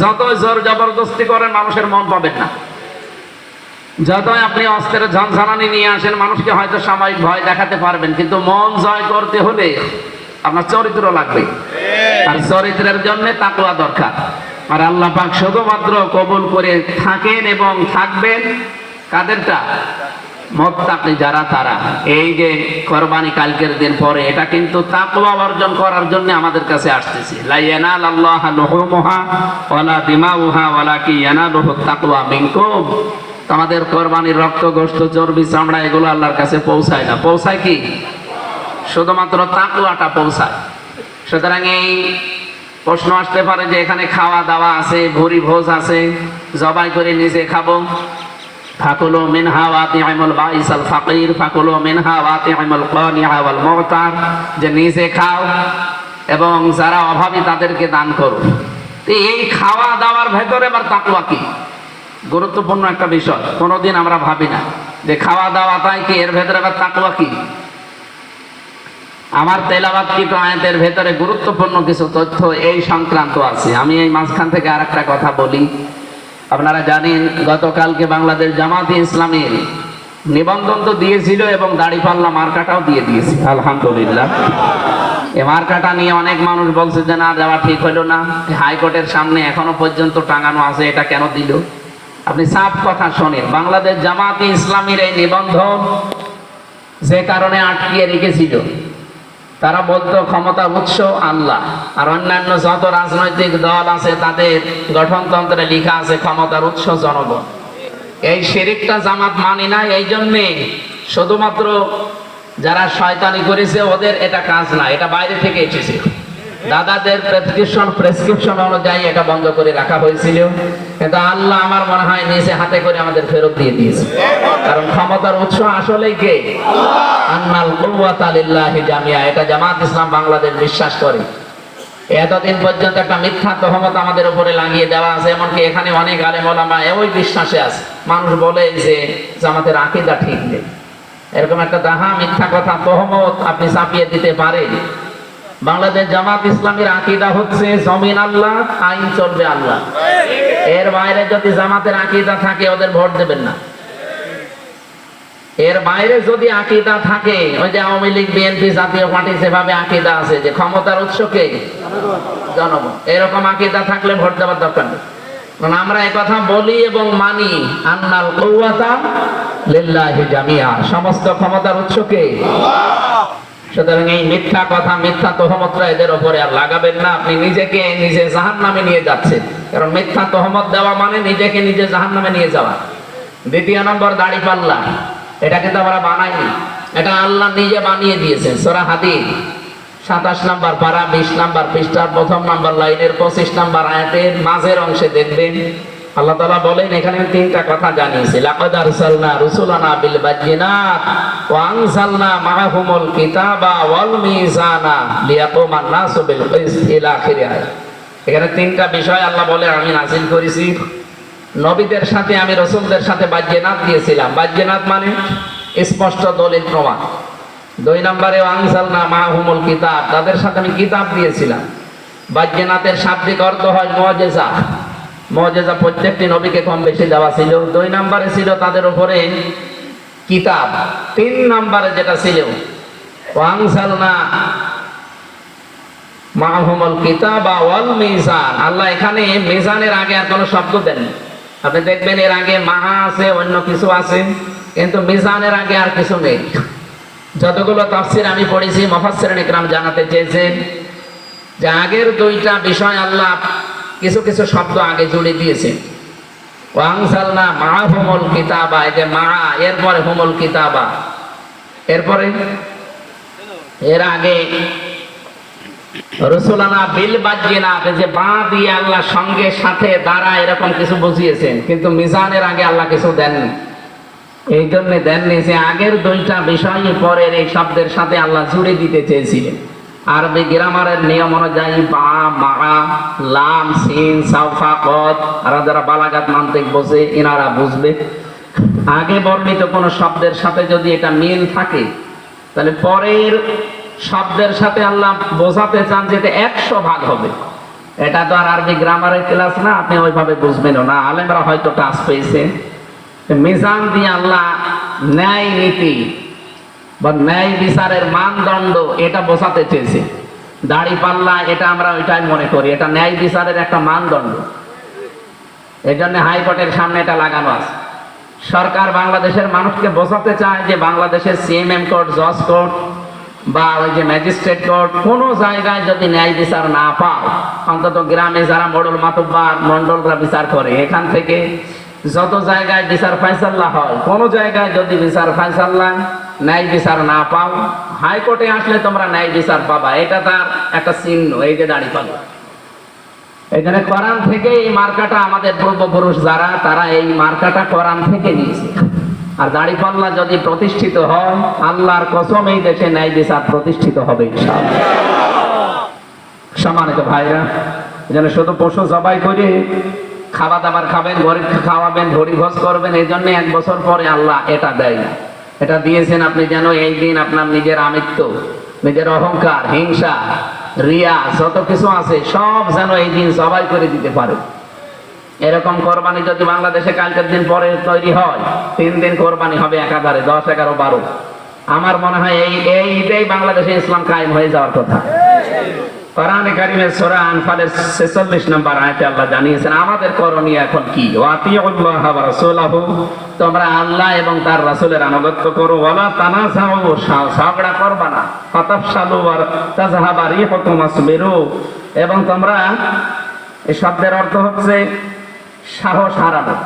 যত জোর জবরদস্তি করেন মানুষের মন পাবেন না। যতই আপনি অস্ত্রের ঝনঝনানি নিয়ে আসেন মানুষকে হয়তো সাময়িক ভয় দেখাতে পারবেন কিন্তু মন জয় করতে হলে আপনার চরিত্র লাগবে। আর চরিত্রের জন্য তাকুয়া দরকার। আর আল্লাহ পাক শুধুমাত্র কবুল করে থাকেন এবং থাকবেন। কাদেরটা? মোত্তাকি যারা তারা। এই যে কোরবানি কালকের দিন পরে, এটা কিন্তু তাকওয়া অর্জন করার জন্য আমাদের কাছে আসতেছে। লা ইয়ানাল আল্লাহ লুহুমুহা ওয়ালা দিমাউহা ওয়ালাকি ইয়ানালুহু তাকওয়া মিনকুম। আমাদের কোরবানির রক্ত, গোশত, চর্বি, চামড়া, এগুলো আল্লাহর কাছে পৌঁছায় না। পৌঁছায় কি? শুধুমাত্র তাকওয়াটা পৌঁছায়। সুতরাং এই প্রশ্ন আসতে পারে যে এখানে খাওয়া দাওয়া আছে ভুরি ভোজ আছে, জবাই করে নিজে খাব। ফাকুলু মিনহা ওয়াতি'মুল বাইসাল ফাকির, ফাকুলু মিনহা ওয়াতি'মুল কানিআ ওয়াল যে নিজে খাও এবং যারা অভাবী তাদেরকে দান করো। এই খাওয়া দাওয়ার ভেতরে আবার তাকওয়া কি? গুরুত্বপূর্ণ একটা বিষয়, কোনোদিন আমরা ভাবি না যে খাওয়া দাওয়া তাই কি, এর ভেতরে আবার তাকওয়া কি? আমার তেলাবাদকৃত আয়াতের ভেতরে গুরুত্বপূর্ণ কিছু তথ্য এই সংক্রান্ত আছে। আমি এই মাঝখান থেকে আর একটা কথা বলি। আপনারা জানেন, গতকালকে বাংলাদেশ জামাতে ইসলামের নিবন্ধন তো দিয়েছিল এবং দাড়িপাল্লা মার্কাটাও দিয়ে দিয়েছে। আলহামদুলিল্লাহ। এ মার্কাটা নিয়ে অনেক মানুষ বলছে যে, না, দেওয়া ঠিক হলো না। হাইকোর্টের সামনে এখনও পর্যন্ত টাঙানো আছে, এটা কেন দিল? আপনি সাফ কথা শোনেন, বাংলাদেশ জামাতে ইসলামের এই নিবন্ধন যে কারণে আটকিয়ে রেখেছিল তারা বলতো ক্ষমতার উৎস আল্লাহ। আর অন্যান্য যত রাজনৈতিক দল আছে, তাদের গঠনতন্ত্রে লেখা আছে ক্ষমতার উৎস জনগণ। এই শিরিকটা জামাত মানি না এই জন্যে শুধুমাত্র যারা শয়তানি করেছে, ওদের এটা কাজ না, এটা বাইরে থেকে এসেছে। দাদাদের প্রেসক্রিপশন প্রেসক্রিপশন অনুযায়ী এটা বন্ধ করে রাখা হয়েছিল। কিন্তু আল্লাহ আমার মনে হয় নিজে হাতে করে আমাদের ফেরত দিয়ে দিয়েছে। কারণ ক্ষমতার উৎস আসলেই কে? আন্নাল কুওয়াতা লিল্লাহি জামিয়া এটা জামাত ইসলাম বাংলাদেশ বিশ্বাস করে। এতদিন পর্যন্ত একটা মিথ্যা তহমত আমাদের উপরে লাগিয়ে দেওয়া আছে, এমনকি এখানে অনেক আলেম ওলামা ওই বিশ্বাসে আছে। মানুষ বলে যে জামাতের আকিদা ঠিক নেই। এরকম একটা দাহা মিথ্যা কথা তহমত আপনি চাপিয়ে দিতে পারেন। বাংলাদেশ জামাত ইসলামের আকিদা হচ্ছে জমিন আল্লাহ, আইন চলবে আল্লাহ। এর বাইরে যদি জামাতের আকিদা থাকে, ওদের ভোট দেবেন না। এর বাইরে যদি আকিদা থাকে, ওই যে আওয়ামী লীগ, বিএনপি জাতীয় পার্টি যেভাবে আকিদা আছে, যে ক্ষমতার উৎসকে জনগণ। এরকম আকিদা থাকলে ভোট দেওয়ার দরকার নেই। কারণ আমরা কথা বলি এবং মানি, আন্নাল কৌয়াতা লিল্লাহি জামিয়া সমস্ত ক্ষমতার উৎস উৎসকে সুতরাং এই মিথ্যা কথা, মিথ্যা তহমতরা এদের ওপরে আর লাগাবেন না। আপনি নিজেকে নিজে জাহান নামে নিয়ে যাচ্ছেন। কারণ মিথ্যা তহমত দেওয়া মানে নিজেকে নিজে জাহান নামে নিয়ে যাওয়া। দ্বিতীয় নম্বর, দাড়ি পাল্লা। এটা কিন্তু আমরা বানাইনি। এটা আল্লাহ নিজে বানিয়ে দিয়েছেন। সোরা হাদিদ। সাতাশ নাম্বার পারা, বিশ নাম্বার পৃষ্ঠার প্রথম নাম্বার লাইনের পঁচিশ নাম্বার আয়াতের মাঝের অংশে দেখবেন আল্লাহ তাআলা বলেন, এখানে আমি তিনটা কথা জানিয়েছি। লাকাদ আরসালনা রুসুলানা বিল বাজ্জিনাত ওয়া আনজালনা মাআহুমুল কিতাবা ওয়াল মিজানা লিয়াকুমান নাসু বিল কিসত ইলা আখির এখানে তিনটা বিষয় আল্লাহ বলে, আমি নাজিল করেছি। নবীদের সাথে, আমি রসুলদের সাথে বাজ্যনাথ দিয়েছিলাম। বাজ্যনাথ মানে স্পষ্ট দলিল প্রমাণ। দুই নম্বরে আনসাল না মাহুমুল কিতাব, তাদের সাথে আমি কিতাব দিয়েছিলাম। বাজ্যনাথের শাব্দিক অর্থ হয় মজেজা মজেজা প্রত্যেকটি নবীকে কম বেশি দেওয়া ছিল। দুই নম্বরে ছিল তাদের উপরে কিতাব। তিন নম্বরে যেটা ছিল ওয়াংসাল না মাহমুল কিতাব ওয়াল মিজান। আল্লাহ এখানে মিজানের আগে আর কোনো শব্দ দেন আপনি দেখবেন এর আগে মাহা আছে, অন্য কিছু আছে, কিন্তু মিজানের আগে আর কিছু নেই। যতগুলো তাফসির আমি পড়েছি মফাসসির ইকরাম জানাতে চেয়েছেন যে আগের দুইটা বিষয় আল্লাহ কিছু কিছু শব্দ আগে জুড়ে দিয়েছে। ওয়াংসালনা মাহুমুল কিতাবা, এই যে মা, এরপরে হুমুল কিতাবা। এরপরে? এর আগে রসুলানা বিল বাজিনা যে বা দিয়ে আল্লাহ সঙ্গে সাথে দ্বারা এরকম কিছু বুঝিয়েছেন, কিন্তু মিজানের আগে আল্লাহ কিছু দেননি। এই জন্য দেননি যে আগের দুইটা বিষয় পরের এই শব্দের সাথে আল্লাহ জুড়ে দিতে চেয়েছিলেন। আরবি গ্রামারের নিয়ম অনুযায়ী বা, মা, লাম, সিন সাউফা কদ, আর যারা বালাগাত মান্তিক বোঝে, এনারা বুঝবে। আগে বর্ণিত কোনো শব্দের সাথে যদি এটা মিল থাকে, তাহলে পরের শব্দের সাথে আল্লাহ বোঝাতে চান যে এটা একশো ভাগ হবে। এটা তো আর আরবি গ্রামারের ক্লাস না, আপনি ওইভাবে বুঝবেনও না। আলেমরা হয়তো টাচ পেয়েছে। মিজান দিয়ে আল্লাহ ন্যায় নীতি বা ন্যায় বিচারের মানদণ্ড এটা বোঝাতে চেয়েছে। দাড়ি পাল্লা এটা আমরা ওইটাই মনে করি, এটা ন্যায় বিচারের একটা মানদণ্ড। এই জন্য হাইকোর্টের সামনে এটা লাগানো আছে। সরকার বাংলাদেশের মানুষকে বোঝাতে চায় যে বাংলাদেশের সিএমএম কোর্ট, জজ কোর্ট বা ওই যে ম্যাজিস্ট্রেট কোর্ট, কোনো জায়গায় যদি ন্যায় বিচার না পাও, অন্তত গ্রামে যারা মডল মাতব্বার মন্ডলরা বিচার করে, এখান থেকে যত জায়গায় বিচার ফাইসাল্লা হয়, কোনো জায়গায় যদি বিচার ফাইসাল্লা ন্যায় বিচার না পাও, হাইকোর্টে আসলে তোমরা ন্যায় বিচার পাবা। এটা তার একটা চিহ্ন, এই যে দাঁড়িয়ে পাবো এখানে কোরআন থেকে এই মার্কাটা আমাদের পূর্বপুরুষ যারা, তারা এই মার্কাটা কোরআন থেকে নিয়েছে আর দাড়িপাল্লা যদি প্রতিষ্ঠিত হয়, আল্লাহর কসম এই দেশে ন্যায় বিচার প্রতিষ্ঠিত হবে সম্মানিত ভাইরা যেন শুধু পশু জবাই করে খাওয়া দাবার খাবেন গরিব খাওয়াবেন ধরি ভোজ করবেন এই জন্য এক বছর পরে আল্লাহ এটা দেয় না। এটা দিয়েছেন আপনি যেন এই দিন আপনার নিজের আমিত্ব নিজের অহংকার, হিংসা, রিয়া, যত কিছু আছে, সব যেন এই দিন সবাই করে দিতে পারে। এরকম কোরবানি যদি বাংলাদেশে কালকের দিন পরে তৈরি হয়, তিন দিন কোরবানি হবে একাধারে, দশ, এগারো, বারো। আমার মনে হয় এই এই ঈদেই বাংলাদেশে ইসলাম কায়েম হয়ে যাওয়ার কথা। কোরআনে কারিমের সূরা আনফালের 46 নম্বর আয়াতে আল্লাহ জানিয়েছেন, আমাদের করণীয় এখন কি? তোমরা আল্লাহ এবং তার আনুগত্য করো। করবা না। এবং তোমরা এই শব্দের অর্থ হচ্ছে সাহস হারানো।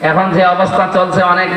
এখন যে অবস্থা চলছে, অনেক